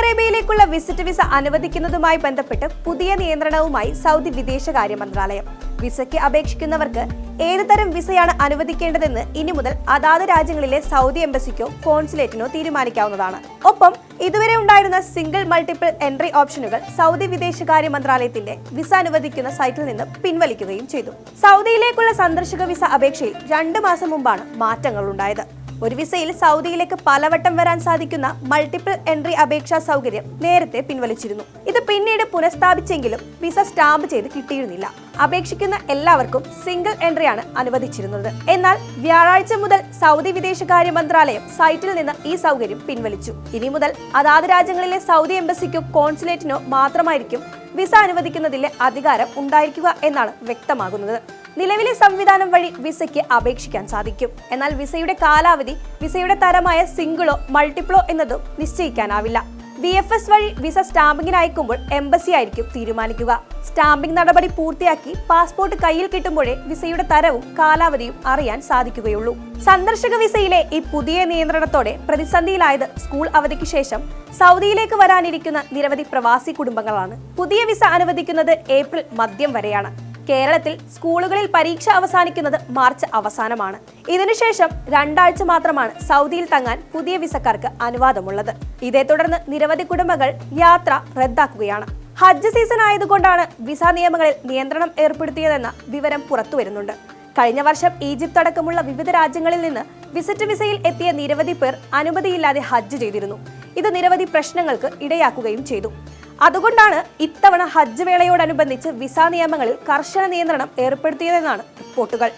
അറേബ്യയിലേക്കുള്ള visit visa അനുവദിക്കുന്നതുമായി ബന്ധപ്പെട്ട് പുതിയ നിയന്ത്രണവുമായി Saudi വിദേശകാര്യ മന്ത്രാലയം. വിസയ്ക്ക് അപേക്ഷിക്കുന്നവർക്ക് ഏത് തരം വിസയാണ് അനുവദിക്കേണ്ടതെന്ന് ഇനി മുതൽ അതാത് രാജ്യങ്ങളിലെ സൗദി എംബസിക്കോ കോൺസുലേറ്റിനോ തീരുമാനിക്കാവുന്നതാണ്. ഒപ്പം ഇതുവരെ ഉണ്ടായിരുന്ന സിംഗിൾ മൾട്ടിപ്പിൾ എൻട്രി ഓപ്ഷനുകൾ സൗദി വിദേശകാര്യ മന്ത്രാലയത്തിന്റെ വിസ അനുവദിക്കുന്ന സൈറ്റിൽ നിന്ന് പിൻവലിക്കുകയും ചെയ്തു. സൗദിയിലേക്കുള്ള സന്ദർശക വിസ അപേക്ഷയിൽ രണ്ടു മാസം മുമ്പാണ് മാറ്റങ്ങൾ ഉണ്ടായത് ഒരു വിസയിൽ സൗദിയിലേക്ക് പലവട്ടം വരാൻ സാധിക്കുന്ന മൾട്ടിപ്പിൾ എൻട്രി അപേക്ഷാ സൗകര്യം നേരത്തെ പിൻവലിച്ചിരുന്നു. ഇത് പിന്നീട് പുനഃസ്ഥാപിച്ചെങ്കിലും വിസ സ്റ്റാമ്പ് ചെയ്ത് കിട്ടിയിരുന്നില്ല. അപേക്ഷിക്കുന്ന എല്ലാവർക്കും സിംഗിൾ എൻട്രിയാണ് അനുവദിച്ചിരുന്നത്. എന്നാൽ വ്യാഴാഴ്ച മുതൽ സൗദി വിദേശകാര്യ മന്ത്രാലയം സൈറ്റിൽ നിന്ന് ഈ സൗകര്യം പിൻവലിച്ചു. ഇനി മുതൽ അതാത് രാജ്യങ്ങളിലെ സൗദി എംബസിക്കോ കോൺസുലേറ്റിനോ മാത്രമായിരിക്കും വിസ അനുവദിക്കുന്നതിലെ അധികാരം ഉണ്ടായിരിക്കുക എന്നാണ് വ്യക്തമാകുന്നത്. നിലവിലെ സംവിധാനം വഴി വിസയ്ക്ക് അപേക്ഷിക്കാൻ സാധിക്കും. എന്നാൽ വിസയുടെ കാലാവധി വിസയുടെ തരമായ സിംഗിളോ മൾട്ടിപ്ലോ എന്നതും നിശ്ചയിക്കാനാവില്ല. വി എഫ് എസ് വഴി വിസ സ്റ്റാമ്പിങ്ങിന് അയക്കുമ്പോൾ എംബസി ആയിരിക്കും തീരുമാനിക്കുക. സ്റ്റാമ്പിംഗ് നടപടി പൂർത്തിയാക്കി പാസ്പോർട്ട് കയ്യിൽ കിട്ടുമ്പോഴേ വിസയുടെ തരവും കാലാവധിയും അറിയാൻ സാധിക്കുകയുള്ളൂ. സന്ദർശക വിസയിലെ ഈ പുതിയ നിയന്ത്രണത്തോടെ പ്രതിസന്ധിയിലായത് സ്കൂൾ അവധിക്ക് ശേഷം സൗദിയിലേക്ക് വരാനിരിക്കുന്ന നിരവധി പ്രവാസി കുടുംബങ്ങളാണ്. പുതിയ വിസ അനുവദിക്കുന്നത് ഏപ്രിൽ മധ്യം വരെയാണ്. കേരളത്തിൽ സ്കൂളുകളിൽ പരീക്ഷ അവസാനിക്കുന്നത് മാർച്ച് അവസാനമാണ്. ഇതിനുശേഷം രണ്ടാഴ്ച മാത്രമാണ് സൗദിയിൽ തങ്ങാൻ പുതിയ വിസക്കാർക്ക് അനുവാദമുള്ളത്. ഇതേ തുടർന്ന് നിരവധി കുടുംബങ്ങൾ യാത്ര റദ്ദാക്കുകയാണ്. ഹജ്ജ് സീസൺ ആയതുകൊണ്ടാണ് വിസ നിയമങ്ങളിൽ നിയന്ത്രണം ഏർപ്പെടുത്തിയതെന്ന വിവരം പുറത്തുവരുന്നുണ്ട്. കഴിഞ്ഞ വർഷം ഈജിപ്ത് അടക്കമുള്ള വിവിധ രാജ്യങ്ങളിൽ നിന്ന് വിസിറ്റ് വിസയിൽ എത്തിയ നിരവധി പേർ അനുമതിയില്ലാതെ ഹജ്ജ് ചെയ്തിരുന്നു. ഇത് നിരവധി പ്രശ്നങ്ങൾക്ക് ഇടയാക്കുകയും ചെയ്തു. അതുകൊണ്ടാണ് ഇത്തവണ ഹജ്ജ് വേളയോടനുബന്ധിച്ച് വിസ നിയമങ്ങളിൽ കർശന നിയന്ത്രണം ഏർപ്പെടുത്തിയതെന്നാണ് റിപ്പോർട്ടുകൾ.